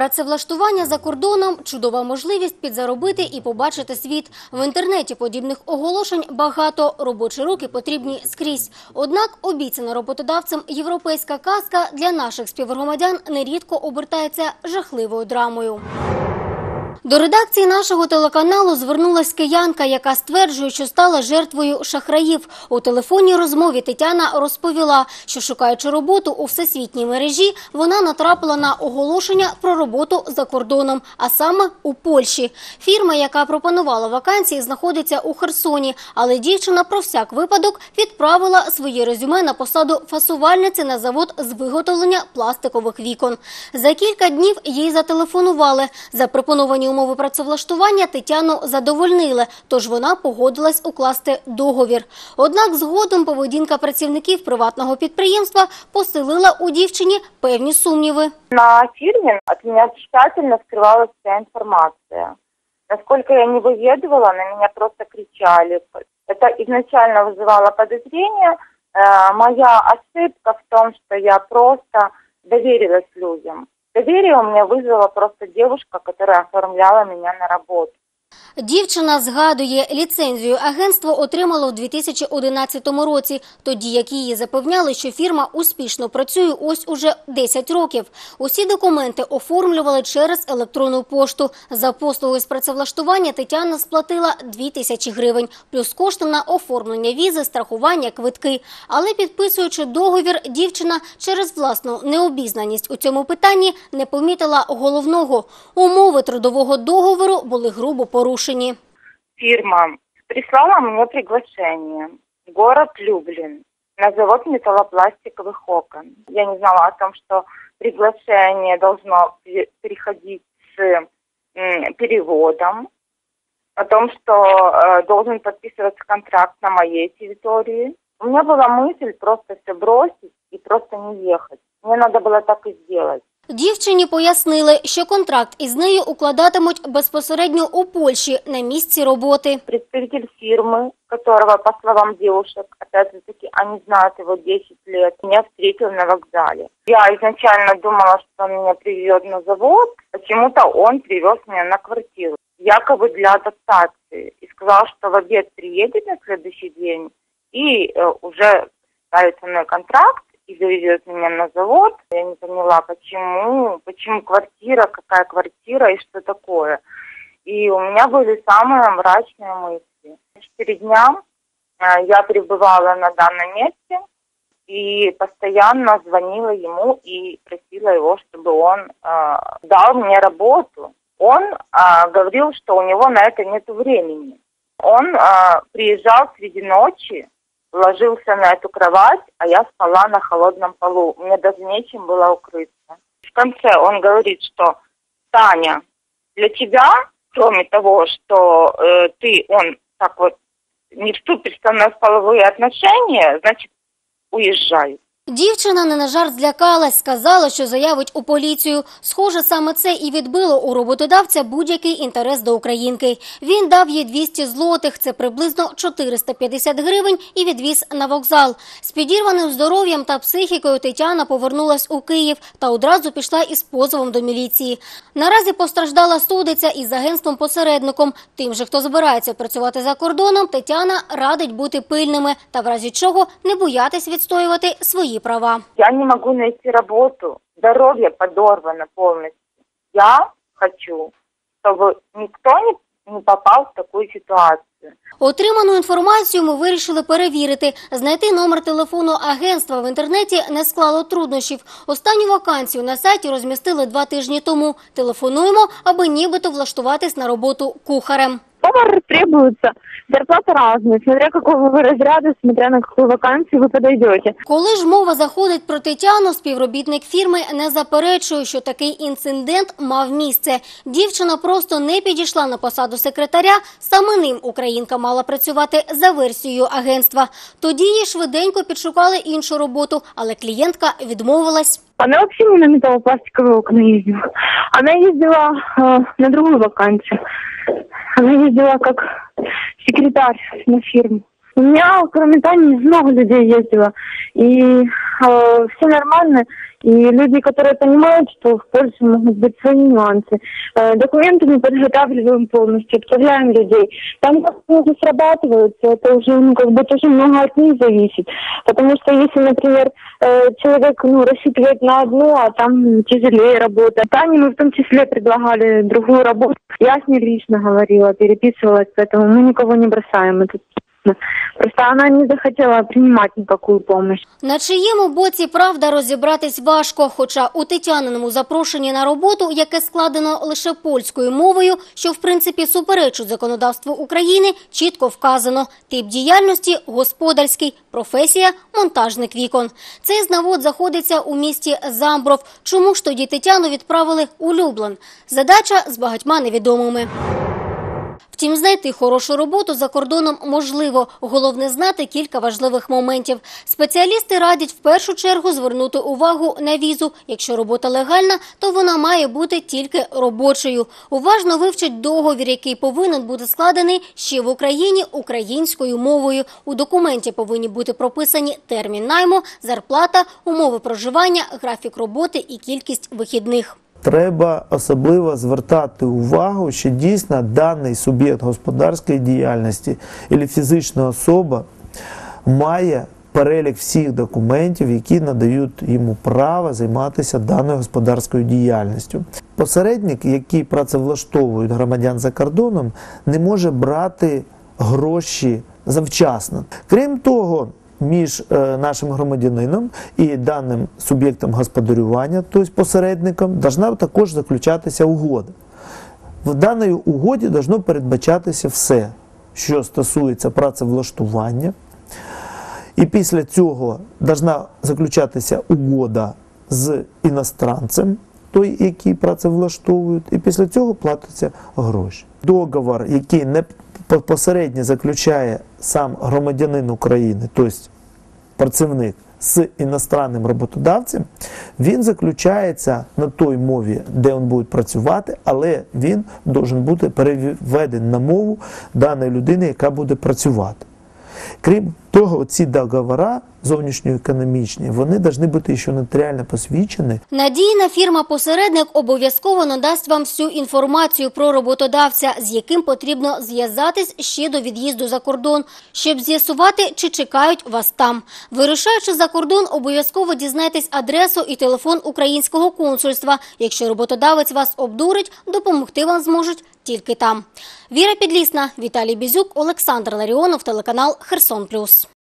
Працевлаштування за кордоном чудова можливість підзаробити і побачити світ. В інтернеті подібних оголошень багато. Робочі руки потрібні скрізь. Однак обіцяна роботодавцем європейська казка для наших співгромадян нерідко обертається жахливою драмою. До редакції нашого телеканалу звернулась киянка, яка стверджує, що стала жертвою шахраїв. У телефонній розмові Тетяна розповіла, що шукаючи роботу у всесвітній мережі, вона натрапила на оголошення про роботу за кордоном, а саме у Польщі. Фірма, яка пропонувала вакансії, знаходиться у Херсоні, але дівчина про всяк випадок відправила своє резюме на посаду фасувальниці на завод з виготовлення пластикових вікон. За кілька днів їй зателефонували. Запропоновані умови працевлаштування Тетяну задовольнили, тож вона погодилась укласти договір. Однак згодом поведінка працівників приватного підприємства поселила у дівчині певні сумніви. На фирме от меня тщательно скрывалась вся информация. Насколько я не выведывала, на меня просто кричали. Это изначально вызывало подозрение. Э, Моя ошибка в том, что я просто доверилась людям. Доверие у меня вызвала просто девушка, которая оформляла меня на работу. Дівчина згадує, ліцензію агентство отримало у 2011 році, тоді як її запевняли, що фірма успішно працює ось уже 10 років. Усі документи оформлювали через електронну пошту. За послуги з працевлаштування Тетяна сплатила 2 тисячі гривень, плюс кошти на оформлення візи, страхування, квитки. Але підписуючи договір, дівчина через власну необізнаність у цьому питанні не помітила головного. Умови трудового договору були грубо порушені. Фирма прислала мне приглашение город Люблин на завод металлопластиковых окон. Я не знала о том, что приглашение должно пе- переходить с переводом, о том, что э, должен подписываться контракт на моей территории. У меня была мысль просто все бросить и просто не ехать. Мне надо было так и сделать. Дівчині пояснили, що контракт із нею укладатимуть безпосередньо у Польщі на місці роботи. представитель фирмы, которого, по словам девушек, опять же таки, они знают его 10 лет, меня встретил на вокзале. Я изначально думала, что он меня привезет на завод, почему-то он привез меня на квартиру, якобы для адаптации, и сказал, что в обед приедет на следующий день и э, уже ставит со мной контракт и завезет меня на завод. Я не поняла, почему, почему квартира, какая квартира и что такое. И у меня были самые мрачные мысли. Четыре дня э, я пребывала на данном месте и постоянно звонила ему и просила его, чтобы он э, дал мне работу. Он э, говорил, что у него на это нет времени. Он э, приезжал среди ночи, ложился на эту кровать, а я спала на холодном полу. Мне даже нечем было укрыться. В конце он говорит, что Таня, для тебя, кроме того, что э, ты, он так вот не вступишь со мной в половые отношения, значит, уезжай. Дівчина не на жарт злякалась, сказала, що заявить у поліцію. Схоже, саме це і відбило у роботодавця будь-який інтерес до українки. Він дав їй 200 злотих, це приблизно 450 гривень, і відвіз на вокзал. З підірваним здоров'ям та психікою Тетяна повернулась у Київ та одразу пішла із позовом до міліції. Наразі постраждала судиця із агентством-посередником. Тим же, хто збирається працювати за кордоном, Тетяна радить бути пильними та в разі чого не боятись відстоювати свої права. Я не могу найти работу. Здоровье подорвано полностью. Я хочу, чтобы никто не, не попал в такую ситуацию. Отриману інформацію ми вирішили перевірити. Знайти номер телефону агентства в інтернеті не склало труднощів. Останню вакансію на сайті розмістили два тижні тому. Телефонуємо, аби нібито влаштуватись на роботу кухарем Повар требуется. Зарплата разная, смотря какого вы разряда, смотря на какую вакансию вы подойдете. Коли ж мова заходить про Тетяну, співробітник фірми не заперечує, що такий інцидент мав місце. Дівчина просто не підійшла на посаду секретаря. Саме ним українка мала працювати за версією агентства. Тоді їй швиденько підшукали іншу роботу, але клієнтка відмовилась. Она вообще не на металлопластиковые окна ездила. Она ездила э, на другую вакансию. Она ездила как секретарь на фирму. У меня, кроме Тани, много людей ездило. И э, все нормально. И люди, которые понимают, что в Польше могут быть свои нюансы. Э, документы мы подготавливаем полностью, отправляем людей. Там как они срабатываются, это уже ну, как бы тоже много от них зависит. Потому что если, например, э, человек ну, рассчитывает на одну, а там тяжелее работать. Тане мы в том числе предлагали другую работу. Я с ней лично говорила, переписывалась, поэтому мы никого не бросаем. Это точно. Просто она не захотела принимать никакую помощь. На чиєму боці правда розібратись важко, хоча у Тетяниному запрошенні на роботу, яке складено лише польською мовою, що в принципі суперечить законодавству України, чітко вказано тип діяльності господарський, професія монтажник вікон. Цей знавод знаходиться у місті Замбров. Чому ж тоді Тетяну відправили у Люблин? Задача з багатьма невідомими. Втім, знайти хорошу роботу за кордоном можливо. Головне знати кілька важливих моментів. Спеціалісти радять в першу чергу звернути увагу на візу. Якщо робота легальна, то вона має бути тільки робочою. Уважно вивчать договір, який повинен бути складений ще в Україні українською мовою. У документі повинні бути прописані термін найму, зарплата, умови проживання, графік роботи і кількість вихідних. Треба особливо звертати увагу, що дійсно даний суб'єкт господарської діяльності або фізична особа має перелік всіх документів, які надають йому право займатися даною господарською діяльністю. Посередник, який працевлаштовує громадян за кордоном, не може брати гроші завчасно. Крім того, між е, нашим громадянином і даним суб'єктом господарювання, тобто посередником, должна також заключатися угода. В даній угоді должно передбачатися все, що стосується працевлаштування. І після цього должна заключатися угода з іностранцем, той, який працевлаштовують, і після цього платяться гроші. Договор, який не посередньо заключає сам громадянин України, тобто працівник з іностранним роботодавцем, він заключається на той мові, де він буде працювати, але він должен бути переведений на мову даної людини, яка буде працювати. Крім того, ці договори зовнішньоекономічні, вони повинні бути ще нотаріально посвідчені. Надійна фірма-посередник обов'язково надасть вам всю інформацію про роботодавця, з яким потрібно зв'язатись ще до від'їзду за кордон, щоб з'ясувати, чи чекають вас там. Вирушаючи за кордон, обов'язково дізнайтесь адресу і телефон українського консульства. Якщо роботодавець вас обдурить, допомогти вам зможуть тільки там. Віра Підлісна, Віталій Бізюк, Олександр Ларіонов, телеканал Херсон Плюс.